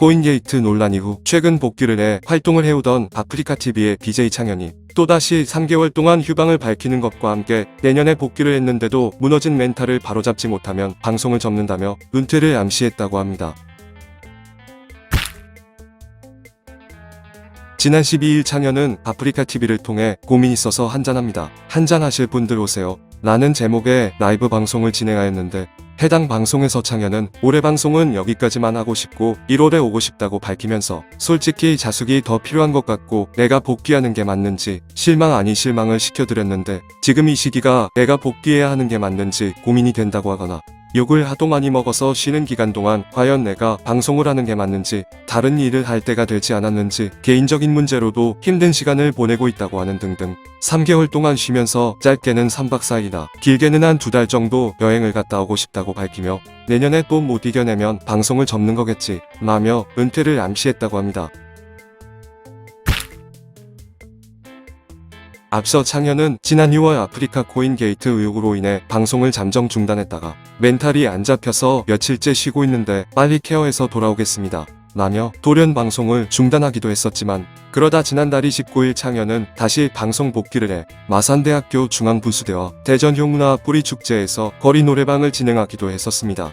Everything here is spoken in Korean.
코인게이트 논란 이후 최근 복귀를 해 활동을 해오던 아프리카TV의 BJ 창현이 또다시 3개월 동안 휴방을 밝히는 것과 함께 내년에 복귀를 했는데도 무너진 멘탈을 바로잡지 못하면 방송을 접는다며 은퇴를 암시했다고 합니다. 지난 12일 창현은 아프리카TV를 통해 고민이 있어서 한잔합니다. 한잔하실 분들 오세요. 라는 제목의 라이브 방송을 진행하였는데 해당 방송에서 창현은 올해 방송은 여기까지만 하고 싶고 1월에 오고 싶다고 밝히면서 솔직히 자숙이 더 필요한 것 같고 내가 복귀하는 게 맞는지 실망 아닌 실망을 시켜드렸는데 지금 이 시기가 내가 복귀해야 하는 게 맞는지 고민이 된다고 하거나 욕을 하도 많이 먹어서 쉬는 기간 동안 과연 내가 방송을 하는 게 맞는지 다른 일을 할 때가 되지 않았는지 개인적인 문제로도 힘든 시간을 보내고 있다고 하는 등등 3개월 동안 쉬면서 짧게는 3박 4일이나 길게는 한 두 달 정도 여행을 갔다 오고 싶다고 밝히며 내년에 또 못 이겨내면 방송을 접는 거겠지 라며 은퇴를 암시했다고 합니다. 앞서 창현은 지난 6월 아프리카 코인 게이트 의혹으로 인해 방송을 잠정 중단했다가 멘탈이 안 잡혀서 며칠째 쉬고 있는데 빨리 케어해서 돌아오겠습니다. 라며 돌연 방송을 중단하기도 했었지만 그러다 지난달 29일 창현은 다시 방송 복귀를 해 마산대학교 중앙부수대와 대전 효문화 뿌리축제에서 거리 노래방을 진행하기도 했었습니다.